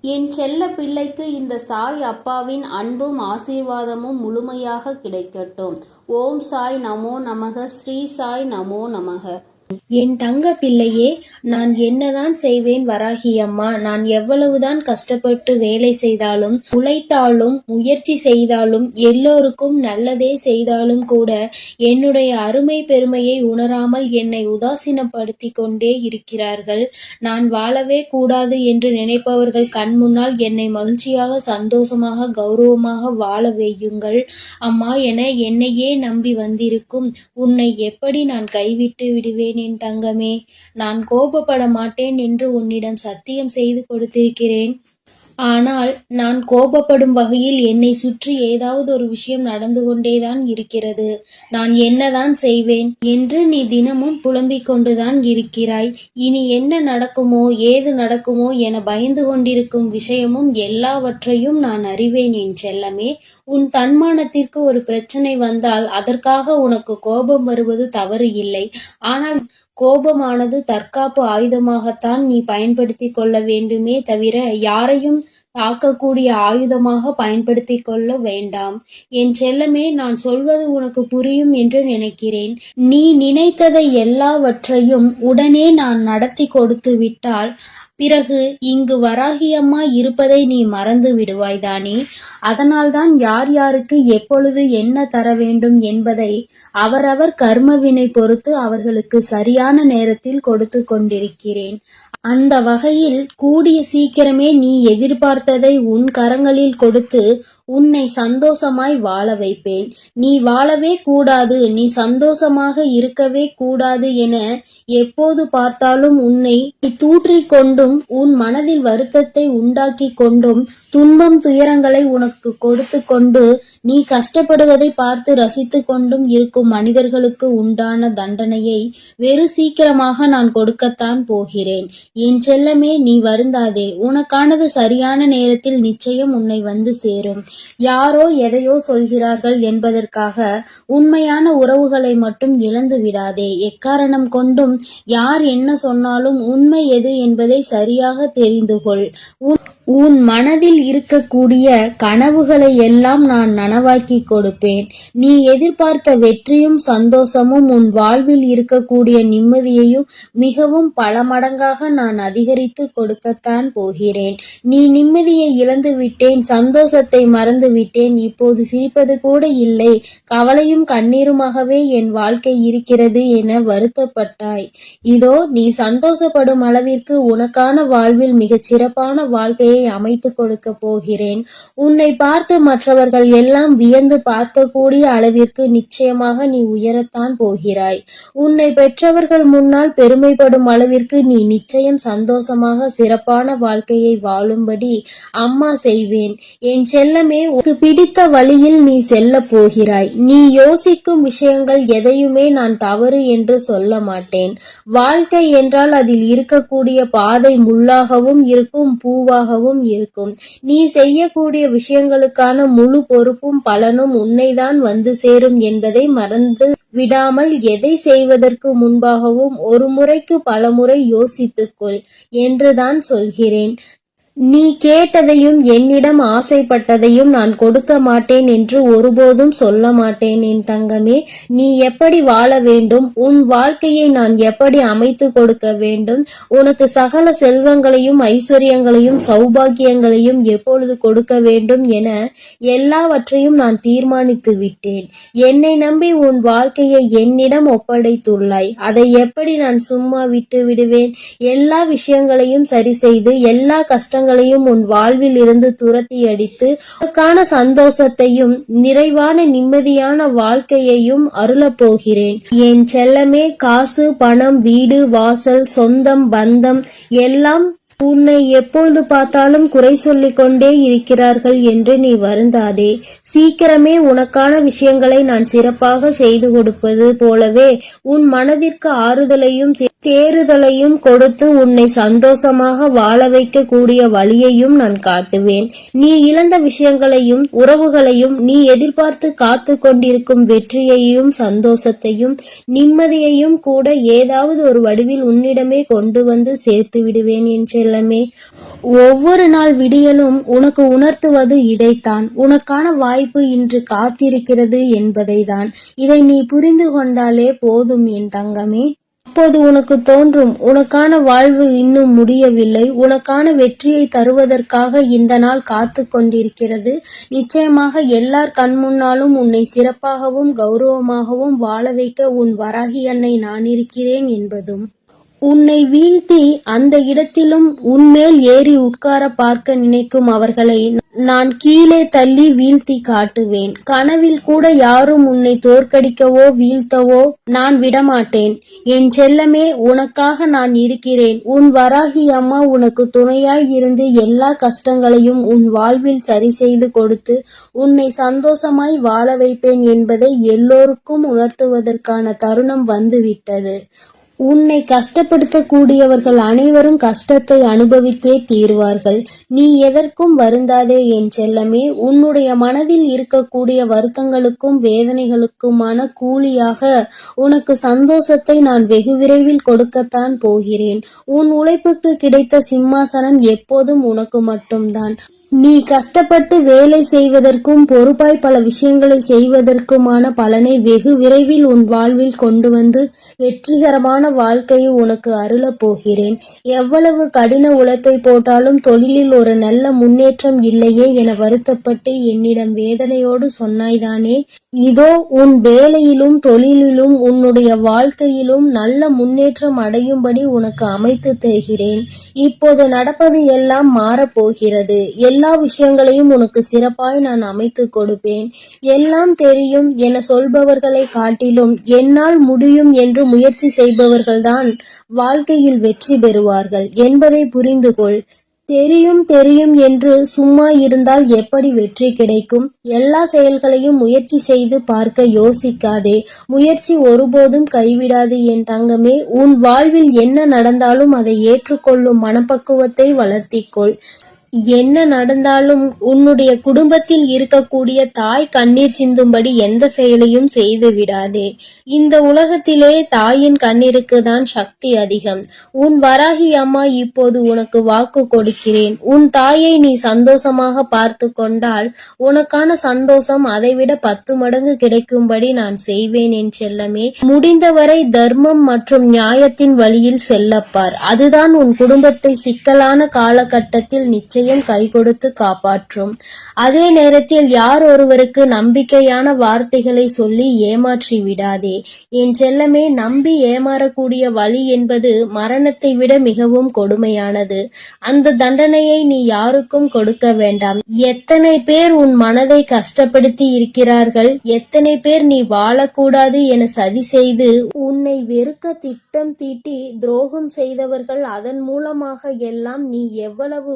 என் செல்ல பிள்ளைக்கு இந்த சாய் அப்பாவின் அன்பும் ஆசீர்வாதமும் முழுமையாக கிடைக்கட்டும். ஓம் சாய் நமோ நமக ஸ்ரீ சாய் நமோ நமக. என் தங்க பிள்ளையே நான் என்னதான் செய்வேன் வராகி அம்மா? நான் எவ்வளவுதான் கஷ்டப்பட்டு வேலை செய்தாலும் உழைத்தாலும் முயற்சி செய்தாலும் எல்லோருக்கும் நல்லதே செய்தாலும் கூட என்னுடைய அருமை பெருமையை உணராமல் என்னை உதாசீனப்படுத்தி கொண்டே இருக்கிறார்கள். நான் வாழவே கூடாது என்று நினைப்பவர்கள் கண் முன்னால் என்னை மகிழ்ச்சியாக சந்தோஷமாக கௌரவமாக வாழ வையுங்கள். அம்மா என என்னையே நம்பி வந்திருக்கும் உன்னை எப்படி நான் கைவிட்டு விடுவேன் என் தங்கமே. நான் கோபப்பட மாட்டேன் என்று உன்னிடம் சத்தியம் செய்து கொடுத்திருக்கிறேன். ஆனால் நான் கோபப்படும் வகையில் என்னை சுற்றி ஏதாவது ஒரு விஷயம் நடந்து கொண்டேதான் இருக்கிறது. நான் என்னதான் செய்வேன் என்று நீ தினமும் புலம்பிக் கொண்டுதான் இருக்கிறாய். இனி என்ன நடக்குமோ ஏது நடக்குமோ என பயந்து கொண்டிருக்கும் விஷயமும் எல்லாவற்றையும் நான் அறிவேன் என் செல்லமே. உன் தன்மானத்திற்கு ஒரு பிரச்சனை வந்தால் அதற்காக உனக்கு கோபம் வருவது தவறு இல்லை. ஆனால் கோபமானது தற்காப்பு ஆயுதமாகத்தான் நீ பயன்படுத்திக் கொள்ள வேண்டுமே தவிர யாரையும் தாக்கக்கூடிய ஆயுதமாக பயன்படுத்திக் கொள்ள வேண்டாம். என் செல்லமே நான் சொல்வது உனக்கு புரியும் என்று நினைக்கிறேன். நீ நினைத்ததை எல்லாவற்றையும் உடனே நான் நடத்தி கொடுத்து விட்டால் பிறகு இங்கு வராகியம்மா இருப்பதை நீ மறந்து விடுவாய்தானே அதனால்தான் யார் யாருக்கு எப்பொழுது என்ன தர வேண்டும் என்பதை அவரவர் கர்மவினை பொறுத்து அவர்களுக்கு சரியான நேரத்தில் கொடுத்து கொண்டிருக்கிறேன். அந்த வகையில் கூடிய சீக்கிரமே நீ எதிர்பார்த்ததை உன் கரங்களில் கொடுத்து உன்னை சந்தோஷமாய் வாழ வைப்பேன். நீ வாழவே கூடாது நீ சந்தோஷமாக இருக்கவே கூடாது என எப்போது பார்த்தாலும் உன்னை தூற்றிக் கொண்டும் உன் மனதில் வருத்தத்தை உண்டாக்கி கொண்டும் துன்பம் துயரங்களை உனக்கு கொடுத்து கொண்டு நீ கஷ்டப்படுவதை பார்த்து ரசித்து கொண்டும் இருக்கும் மனிதர்களுக்கு உண்டான தண்டனையை வெறு சீக்கிரமாக நான் கொடுக்கத்தான் போகிறேன். என் செல்லமே நீ வருந்தாதே. உனக்கானது சரியான நேரத்தில் நிச்சயம் உன்னை வந்து சேரும். யாரோ எதையோ சொல்கிறார்கள் என்பதற்காக உண்மையான உறவுகளை மட்டும் இழந்து விடாதே. எக்காரணம் கொண்டும் யார் என்ன சொன்னாலும் உண்மை எது என்பதை சரியாக தெரிந்து கொள் உன் உன் மனதில் இருக்கக்கூடிய கனவுகளை எல்லாம் நான் நனவாக்கி கொடுப்பேன். நீ எதிர்பார்த்த வெற்றியும் சந்தோஷமும் உன் வாழ்வில் இருக்கக்கூடிய நிம்மதியையும் மிகவும் பல மடங்காக நான் அதிகரித்து கொடுக்கத்தான் போகிறேன். நீ நிம்மதியை இழந்து விட்டேன் சந்தோஷத்தை மறந்து விட்டேன் இப்போது சிரிப்பது கூட இல்லை. கவலையும் கண்ணீருமாகவே என் வாழ்க்கை இருக்கிறது என வருத்தப்பட்டாய். இதோ நீ சந்தோஷப்படும் அளவிற்கு உனக்கான வாழ்வில் மிகச் சிறப்பான வாழ்க்கையை அமைத்து கொடுக்க போகிறேன். உன்னை பார்த்து மற்றவர்கள் எல்லாம் வியந்து பார்க்கக்கூடிய அளவிற்கு நிச்சயமாக நீ உயரத்தான் போகிறாய். உன்னை பெற்றவர்கள் முன்னால் பெருமைப்படும் அளவிற்கு நீ நிச்சயம் சந்தோஷமாக சிறப்பான வாழ்க்கையை வாழும்படி அம்மா செய்வேன். என் செல்லமே உனக்கு பிடித்த வழியில் நீ செல்ல போகிறாய். நீ யோசிக்கும் விஷயங்கள் எதையுமே நான் தவறு என்று சொல்ல மாட்டேன். வாழ்க்கை என்றால் அதில் இருக்கக்கூடிய பாதை முள்ளாகவும் இருக்கும் பூவாகவும் இருக்கும். நீ செய்யக்கூடிய விஷயங்களுக்கான முழு பொறுப்பும் பலனும் உன்னைதான் வந்து சேரும் என்பதை மறந்து விடாமல் எதை செய்வதற்கு முன்பாகவும் ஒரு முறைக்கு பலமுறை யோசித்துக்கொள் என்றுதான் சொல்கிறேன். நீ கேட்டதையும் என்னிடம் ஆசைப்பட்டதையும் நான் கொடுக்க மாட்டேன் என்று ஒருபோதும் சொல்ல மாட்டேன் என் தங்கமே. நீ எப்படி வாழ வேண்டும்? உன் வாழ்க்கையை நான் எப்படி அமைத்து கொடுக்க வேண்டும்? உனக்கு சகல செல்வங்களையும் ஐஸ்வர்யங்களையும் சௌபாகியங்களையும் எப்பொழுது கொடுக்க வேண்டும் என எல்லாவற்றையும் நான் தீர்மானித்து விட்டேன். என்னை நம்பி உன் வாழ்க்கையை என்னிடம் ஒப்படைத்துள்ளாய். அதை எப்படி நான் சும்மா விட்டு விடுவேன்? எல்லா விஷயங்களையும் சரி செய்து எல்லா துன்பங்களையும் உன் வாழ்வில் இருந்து துரத்தி அடித்து உனக்கான சந்தோஷத்தையும் நிறைவான நிம்மதியான வாழ்க்கையையும் அருளப் போகிறேன். என் செல்லமே காசு பணம் வீடு வாசல் சொந்தம் பந்தம் எல்லாம் உன்னை எப்பொழுது பார்த்தாலும் குறை சொல்லிக் கொண்டே இருக்கிறார்கள் என்று நீ வருந்தாதே. சீக்கிரமே உனக்கான விஷயங்களை நான் சிறப்பாக செய்து கொடுப்பது போலவே உன் மனதிற்கு ஆறுதலையும் தேறுதலையும் கொடுத்து உன்னை சந்தோஷமாக வாழ வைக்க கூடிய வழியையும் நான் காட்டுவேன். நீ இழந்த விஷயங்களையும் உறவுகளையும் நீ எதிர்பார்த்து காத்து கொண்டிருக்கும் வெற்றியையும் சந்தோஷத்தையும் நிம்மதியையும் கூட ஏதாவது ஒரு வடிவில் உன்னிடமே கொண்டு வந்து சேர்த்து விடுவேன் என்று செல்லமே ஒவ்வொரு நாள் விடியலும் உனக்கு உணர்த்துவது இதைத்தான். உனக்கான வாய்ப்பு இன்று காத்திருக்கிறது என்பதைதான். இதை நீ புரிந்து கொண்டாலே போதும் என் தங்கமே. அப்போது உனக்கு தோன்றும். உனக்கான வாழ்வு இன்னும் முடியவில்லை. உனக்கான வெற்றியை தருவதற்காக இந்த நாள் காத்து கொண்டிருக்கிறது. நிச்சயமாக எல்லார் கண் முன்னாலும் உன்னை சிறப்பாகவும் கௌரவமாகவும் வாழ வைக்க உன் வராகி அன்னை நான் இருக்கிறேன் என்பதும். உன்னை வீழ்த்தி அந்த இடத்திலும் உன்மேல் ஏறி உட்கார பார்க்க நினைக்கும் அவர்களை நான் கீழே தள்ளி வீழ்த்தி காட்டுவேன். கனவில் கூட யாரும் உன்னை தோற்கடிக்கவோ வீழ்த்தவோ நான் விடமாட்டேன். என் செல்லமே உனக்காக நான் இருக்கிறேன். உன் வராகி அம்மா உனக்கு துணையாய் இருந்து எல்லா கஷ்டங்களையும் உன் வாழ்வில் சரி செய்து கொடுத்து உன்னை சந்தோஷமாய் வாழ வைப்பேன் என்பதை எல்லோருக்கும் உணர்த்துவதற்கான தருணம் வந்துவிட்டது. உன்னை கஷ்டப்படுத்தக்கூடியவர்கள் அனைவரும் கஷ்டத்தை அனுபவித்தே தீர்வார்கள். நீ எதற்கும் வருந்தாதே என் செல்லமே. உன்னுடைய மனதில் இருக்கக்கூடிய வருத்தங்களுக்கும் வேதனைகளுக்குமான கூலியாக உனக்கு சந்தோஷத்தை நான் வெகு விரைவில் கொடுக்கத்தான் போகிறேன். உன் உழைப்புக்கு கிடைத்த சிம்மாசனம் எப்போதும் உனக்கு மட்டும்தான். நீ கஷ்டப்பட்டு வேலை செய்வதற்கும் பொறுப்பாய் பல விஷயங்களை செய்வதற்குமான பலனை வெகு விரைவில் உன் வாழ்வில் கொண்டு வந்து வெற்றிகரமான வாழ்க்கையை உனக்கு அருளப் போகிறேன். எவ்வளவு கடின உழைப்பை போட்டாலும் தொழிலில் ஒரு நல்ல முன்னேற்றம் இல்லையே என வருத்தப்பட்டு என்னிடம் வேதனையோடு சொன்னாய்தானே? இதோ உன் வேலையிலும் தொழிலிலும் உன்னுடைய வாழ்க்கையிலும் நல்ல முன்னேற்றம் அடையும்படி உனக்கு அமைத்து தருகிறேன். இப்போது நடப்பது எல்லாம் மாறப்போகிறது எல்லா விஷயங்களையும் உனக்கு சிறப்பாய் நான் அமைத்து கொடுப்பேன். எல்லாம் தெரியும் என சொல்பவர்களை காட்டிலும் என்னால் முடியும் என்று முயற்சி செய்பவர்கள்தான் வாழ்க்கையில் வெற்றி பெறுவார்கள் என்பதை புரிந்து கொள் தெரியும் தெரியும் என்று சும்மா இருந்தால் எப்படி வெற்றி கிடைக்கும்? எல்லா செயல்களையும் முயற்சி செய்து பார்க்க யோசிக்காதே. முயற்சி ஒருபோதும் கைவிடாது என் தங்கமே. உன் வாழ்வில் என்ன நடந்தாலும் அதை ஏற்றுக்கொள்ளும் மனப்பக்குவத்தை வளர்த்திக்கொள். என்ன நடந்தாலும் உன்னுடைய குடும்பத்தில் இருக்கக்கூடிய தாய் கண்ணீர் சிந்தும்படி எந்த செயலையும் செய்து விடாதே. இந்த உலகத்திலே தாயின் கண்ணீருக்கு தான் சக்தி அதிகம். உன் வராகி அம்மா இப்போது உனக்கு வாக்கு கொடுக்கிறேன். உன் தாயை நீ சந்தோஷமாக பார்த்து கொண்டால் உனக்கான சந்தோஷம் அதைவிட பத்து மடங்கு கிடைக்கும்படி நான் செய்வேன் என் செல்லமே. முடிந்தவரை தர்மம் மற்றும் நியாயத்தின் வழியில் செல்லப்பார். அதுதான் உன் குடும்பத்தை சிக்கலான காலகட்டத்தில் நிச்சயம் கை கொடுத்து காப்பாற்றும். அதே நேரத்தில் யார் ஒருவருக்கு நம்பிக்கையான வார்த்தைகளை சொல்லி ஏமாற்றி விடாதே. என் செல்லமே நம்பி ஏமாறக்கூடிய வழி என்பது மரணத்தை விட மிகவும் கொடுமையானது. அந்த தண்டனையை நீ யாருக்கும் கொடுக்க வேண்டாம். எத்தனை பேர் உன் மனதை கஷ்டப்படுத்தி இருக்கிறார்கள்? எத்தனை பேர் நீ வாழக்கூடாது என சதி செய்து உன்னை வெறுக்க திட்டம் தீட்டி துரோகம் செய்தவர்கள் அதன் மூலமாக எல்லாம் நீ எவ்வளவு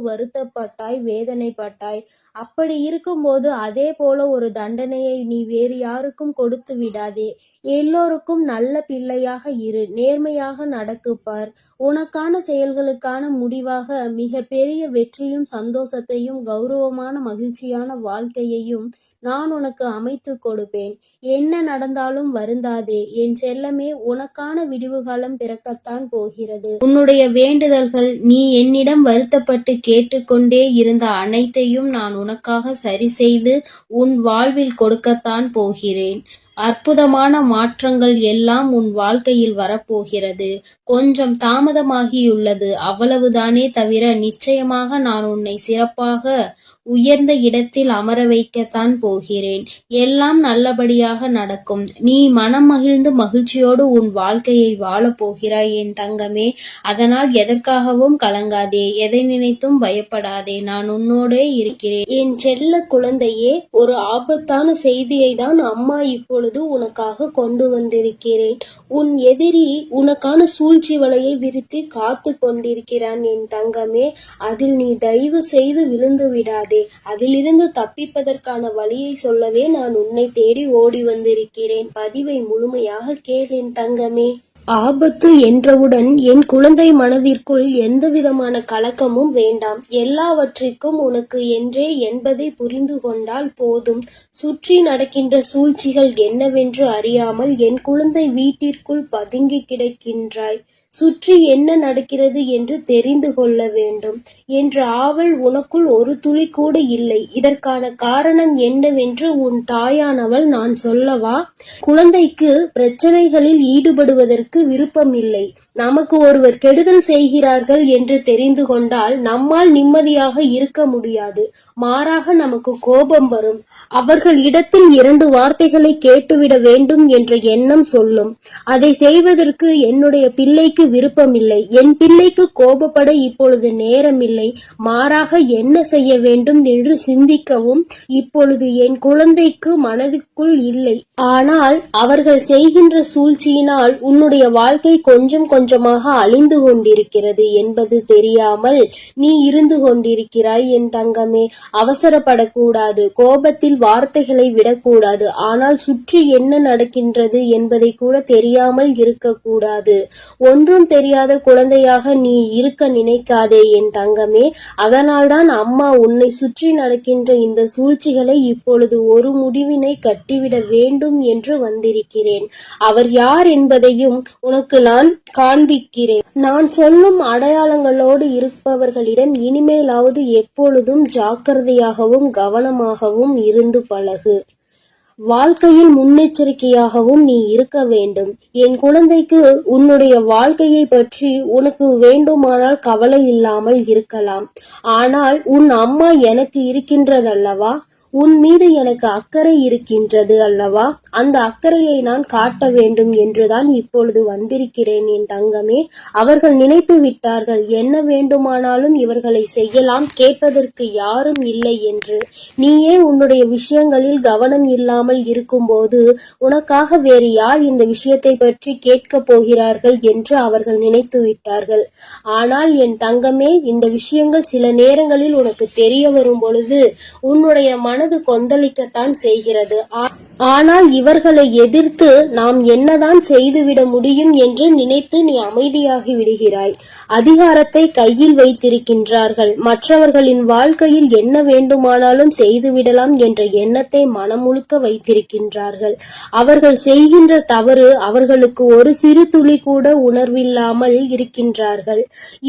வருத்தப்பட்டாய் வேதனைப்பட்டாய் அப்படி இருக்கும்போது அதே போல ஒரு தண்டனையை நீ வேறு யாருக்கும் கொடுத்து விடாதே. எல்லோருக்கும் நல்ல பிள்ளையாக இரு. நேர்மையாக நடக்குப்பார் உனக்கான செயல்களுக்கான முடிவாக மிக பெரிய வெற்றியும் சந்தோஷத்தையும் கௌரவமான மகிழ்ச்சியான வாழ்க்கையையும் நான் உனக்கு அமைத்து கொடுப்பேன். என்ன நடந்தாலும் வருந்தாதே. என் செல்லமே உனக்கான விடிவுகாலம் பிறக்கத்தான் போகிறது. உன்னுடைய வேண்டுதல்கள் நீ என்னிடம் வருத்தப்பட்டு கேட்டுக்கொண்டு இருந்த அனைத்தையும் நான் உனக்காக சரி செய்து உன் வாழ்வில் கொடுக்கத்தான் போகிறேன். அற்புதமான மாற்றங்கள் எல்லாம் உன் வாழ்க்கையில் வரப்போகிறது. கொஞ்சம் தாமதமாகியுள்ளது. அவ்வளவுதானே தவிர நிச்சயமாக நான் உன்னை சிறப்பாக உயர்ந்த இடத்தில் அமர வைக்கத்தான் போகிறேன். எல்லாம் நல்லபடியாக நடக்கும். நீ மனம் மகிழ்ந்து மகிழ்ச்சியோடு உன் வாழ்க்கையை வாழப் போகிறாய் என் தங்கமே. அதனால் எதற்காகவும் கலங்காதே. எதை நினைத்தும் பயப்படாதே. நான் உன்னோடே இருக்கிறேன். என் செல்ல குழந்தையே ஒரு ஆபத்தான செய்தியை தான் அம்மா இப்பொழுது உனக்காக கொண்டு வந்திருக்கிறேன். உன் எதிரி உனக்கான சூழ்ச்சி வலையை விரித்து காத்து கொண்டிருக்கிறான் என் தங்கமே. அதில் நீ தயவு செய்து விழுந்து விடாதே. அதிலிருந்து தப்பிப்பதற்கான வழியை சொல்லவே நான் உன்னை தேடி ஓடி வந்திருக்கிறேன். பதிவை முழுமையாக கேளேன் தங்கமே. ஆபத்து என்றவுடன் என் குழந்தை மனதிற்குள் எந்த விதமான கலக்கமும் வேண்டாம். எல்லாவற்றிற்கும் உனக்கு என்றே என்பதை புரிந்து கொண்டால் போதும். சுற்றி நடக்கின்ற சூழ்ச்சிகள் என்னவென்று அறியாமல் என் குழந்தை வீட்டிற்குள் பதுங்கி கிடக்கின்றாய் சுற்றி என்ன நடக்கிறது என்று தெரிந்து கொள்ள வேண்டும். என்ற ஆவல் உனக்குள் ஒரு துளி கூட இல்லை. இதற்கான காரணம் என்னவென்று உன் தாயானவள் நான் சொல்லவா? குழந்தைக்கு பிரச்சனைகளில் ஈடுபடுவதற்கு விருப்பமில்லை. நமக்கு ஒருவர் கெடுதல் செய்கிறார்கள் என்று தெரிந்து கொண்டால் நம்மால் நிம்மதியாக இருக்க முடியாது. மாறாக நமக்கு கோபம் வரும். அவர்கள் இடத்தில் இரண்டு வார்த்தைகளை கேட்டுவிட வேண்டும் என்ற எண்ணம் சொல்லும். அதை செய்வதற்கு என்னுடைய பிள்ளைக்கு விருப்பமில்லை. என் பிள்ளைக்கு கோபப்பட இப்பொழுது நேரமில்லை. மாறாக என்ன செய்ய வேண்டும் என்று சிந்திக்கவும் இப்பொழுது என் குழந்தைக்கு மனதுக்குள் இல்லை. ஆனால் அவர்கள் செய்கின்ற சூழ்ச்சியினால் உன்னுடைய வாழ்க்கை கொஞ்சம் கொஞ்சமாக அழிந்து கொண்டிருக்கிறது என்பது தெரியாமல் நீ இருந்து கொண்டிருக்கிறாய் என் தங்கமே. அவசரப்படக்கூடாது. கோபத்தில் வார்த்தைகளை விடக்கூடாது. ஆனால் சுற்றி என்ன நடக்கின்றது என்பதை கூட தெரியாமல் இருக்கக்கூடாது. ஒன்றும் தெரியாத குழந்தையாக நீ இருக்க நினைக்காதே என் தங்கமே. அதனால்தான் அம்மா உன்னை சுற்றி நடக்கின்ற இந்த சூழ்ச்சிகளை இப்பொழுது ஒரு முடிவினை கட்டிவிட வேண்டும் என்று வந்திருக்கிறேன். அவர் யார் என்பதையும் உனக்கு நான் காண்பிக்கிறேன். நான் சொல்லும் அடையாளங்களோடு இருப்பவர்களிடம் இனிமேலாவது எப்பொழுதும் ஜாக்கிரதையாகவும் கவனமாகவும் இருந்து பழகு. வாழ்க்கையில் முன்னெச்சரிக்கையாகவும் நீ இருக்க வேண்டும். என் குழந்தைக்கு உன்னுடைய வாழ்க்கையை பற்றி உனக்கு வேண்டுமானால் கவலை இல்லாமல் இருக்கலாம். ஆனால் உன் அம்மா எனக்கு இருக்கின்றதல்லவா? உன் மீது எனக்கு அக்கறை இருக்கின்றது அல்லவா? அந்த அக்கறையை நான் காட்ட வேண்டும் என்றுதான் இப்பொழுது வந்திருக்கிறேன் என் தங்கமே. அவர்கள் நினைத்து விட்டார்கள் என்ன வேண்டுமானாலும் இவர்களை செய்யலாம் கேட்பதற்கு யாரும் இல்லை என்று. நீயே உன்னுடைய விஷயங்களில் கவனம் இல்லாமல் இருக்கும்போது உனக்காக வேறு யார் இந்த விஷயத்தை பற்றி கேட்கப் போகிறார்கள் என்று அவர்கள் நினைத்து விட்டார்கள். ஆனால் என் தங்கமே இந்த விஷயங்கள் சில நேரங்களில் உனக்கு தெரிய வரும் பொழுது உன்னுடைய மனது கொந்தளிக்கத்தான் செய்கிறது. ஆனால் இவர்களை எதிர்த்து நாம் என்னதான் செய்துவிட முடியும் என்று நினைத்து நீ அமைதியாகி விடுகிறாய். அதிகாரத்தை கையில் வைத்திருக்கின்றார்கள். மற்றவர்களின் வாழ்க்கையில் என்ன வேண்டுமானாலும் செய்துவிடலாம் என்ற எண்ணத்தை மனமுழுக்க வைத்திருக்கின்றார்கள். அவர்கள் செய்கின்ற தவறு அவர்களுக்கு ஒரு சிறு துளி கூட உணர்வில்லாமல் இருக்கின்றார்கள்.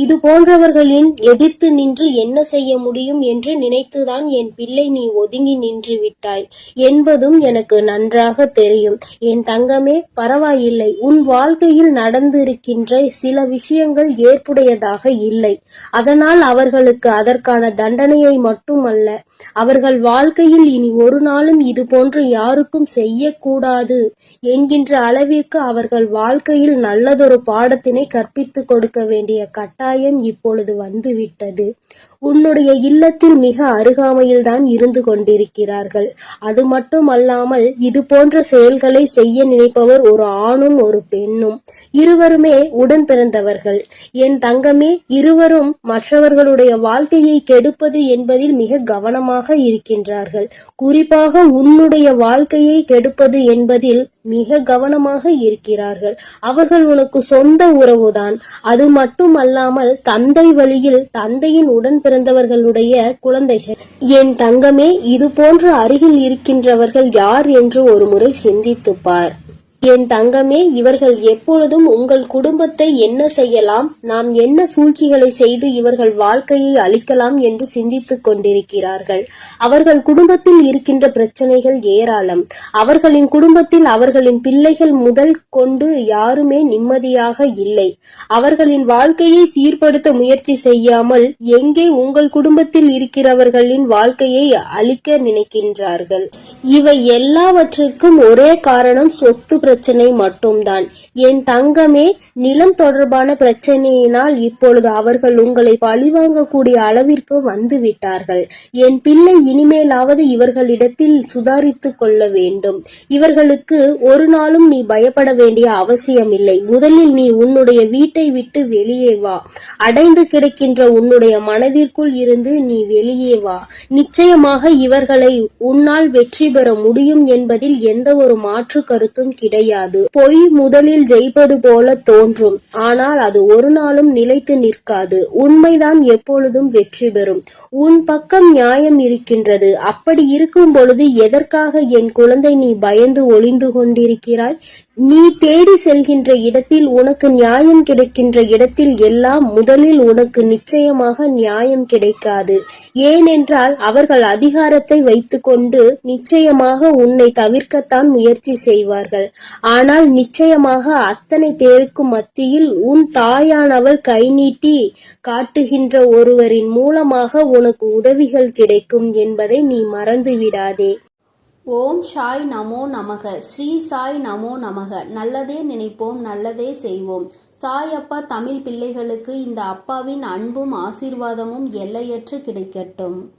இது போன்றவர்களின் எதிர்த்து நின்று என்ன செய்ய முடியும் என்று நினைத்துதான் என் பிள்ளை நீ ஒதுங்கி நின்று விட்டாய். என்பதும் எனக்கு நன்றாக தெரியும். என் தங்கமே பரவாயில்லை. உன் வாழ்க்கையில் நடந்திருக்கின்ற சில விஷயங்கள் ஏற்புடையதாக இல்லை. அதனால் அவர்களுக்கு அதற்கான தண்டனையை மட்டுமல்ல அவர்கள் வாழ்க்கையில் இனி ஒரு நாளும் இது போன்று யாருக்கும் செய்யக்கூடாது என்கின்ற அளவிற்கு அவர்கள் வாழ்க்கையில் நல்லதொரு பாடத்தினை கற்பித்துக் கொடுக்க வேண்டிய கட்டாயம் இப்பொழுது வந்துவிட்டது. உன்னுடைய இல்லத்தில் மிக அருகாமையில்தான் இருந்து கொண்டிருக்கிறார்கள். அது மட்டுமல்லாமல் இது போன்ற செயல்களை செய்ய நினைப்பவர் ஒரு ஆணும் ஒரு பெண்ணும். இருவருமே உடன் பிறந்தவர்கள். என் தங்கமே இருவரும் மற்றவர்களுடைய வாழ்க்கையை கெடுப்பது என்பதில் மிக கவனம் கவனமாக இருக்கின்றார்கள். குறிப்பாக உன்னுடைய வாழ்க்கையை கெடுப்பது என்பதில் மிக கவனமாக இருக்கிறார்கள். அவர்கள் உனக்கு சொந்த உறவுதான். அது மட்டுமல்லாமல் தந்தை வழியில் தந்தையின் உடன் பிறந்தவர்களுடைய குழந்தைகள். என் தங்கமே இது போன்ற அருகில் இருக்கின்றவர்கள் யார் என்று ஒரு முறை சிந்தித்துப்பார் என் தங்கமே இவர்கள் எப்பொழுதும் உங்கள் குடும்பத்தை என்ன செய்யலாம்? நாம் என்ன சூழ்ச்சிகளை செய்து இவர்கள் வாழ்க்கையை அழிக்கலாம் என்று சிந்தித்துக் கொண்டிருக்கிறார்கள். அவர்கள் குடும்பத்தில் இருக்கின்ற பிரச்சனைகள் ஏராளம். அவர்களின் குடும்பத்தில் அவர்களின் பிள்ளைகள் முதல் கொண்டு யாருமே நிம்மதியாக இல்லை. அவர்களின் வாழ்க்கையை சீர்படுத்த முயற்சி செய்யாமல் எங்கே உங்கள் குடும்பத்தில் இருக்கிறவர்களின் வாழ்க்கையை அழிக்க நினைக்கின்றார்கள்? இவை எல்லாவற்றிற்கும் ஒரே காரணம் சொத்து பிரச்சனை மட்டும்தான். என் தங்கமே நிலம் தொடர்பான பிரச்சனையினால் இப்பொழுது அவர்கள் உங்களை பழிவாங்கக்கூடிய அளவிற்கு வந்து விட்டார்கள் என் பிள்ளை இனிமேலாவது இவர்களிடத்தில் சுதாரித்துக் கொள்ள வேண்டும். இவர்களுக்கு ஒரு நாளும் நீ பயப்பட வேண்டிய அவசியமில்லை. முதலில் நீ உன்னுடைய வீட்டை விட்டு வெளியே வா. அடைந்து கிடக்கின்ற உன்னுடைய மனதிற்குள் இருந்து நீ வெளியே வா. நிச்சயமாக இவர்களை உன்னால் வெற்றி பெற முடியும் என்பதில் எந்த ஒரு மாற்று கருத்தும் கிடையாது பொய் முதலில் ஜெயிப்பது போல தோன்றும். ஆனால் அது ஒரு நாளும் நிலைத்து நிற்காது. உண்மைதான் எப்பொழுதும் வெற்றி பெறும். உன் பக்கம் நியாயம் இருக்கின்றது. அப்படி இருக்கும் பொழுது எதற்காக என் குழந்தை நீ பயந்து ஒளிந்து கொண்டிருக்கிறாய்? நீ தேடி செல்கின்ற இடத்தில் உனக்கு நியாயம் கிடைக்கின்ற இடத்தில் எல்லாம் முதலில் உனக்கு நிச்சயமாக நியாயம் கிடைக்காது. ஏனென்றால் அவர்கள் அதிகாரத்தை வைத்துக்கொண்டு நிச்சயமாக உன்னை தவிர்க்கத்தான் முயற்சி செய்வார்கள். ஆனால் நிச்சயமாக அத்தனை பேருக்கு மத்தியில் உன் தாயானவள் கை நீட்டி காட்டுகின்ற ஒருவரின் மூலமாக உனக்கு உதவிகள் கிடைக்கும் என்பதை நீ மறந்துவிடாதே. ஓம் சாய் நமோ நமக ஸ்ரீ சாய் நமோ நமக. நல்லதே நினைப்போம் நல்லதே செய்வோம். சாய் அப்பா தமிழ் பிள்ளைகளுக்கு இந்த அப்பாவின் அன்பும் ஆசீர்வாதமும் எல்லையற்று கிடைக்கட்டும்.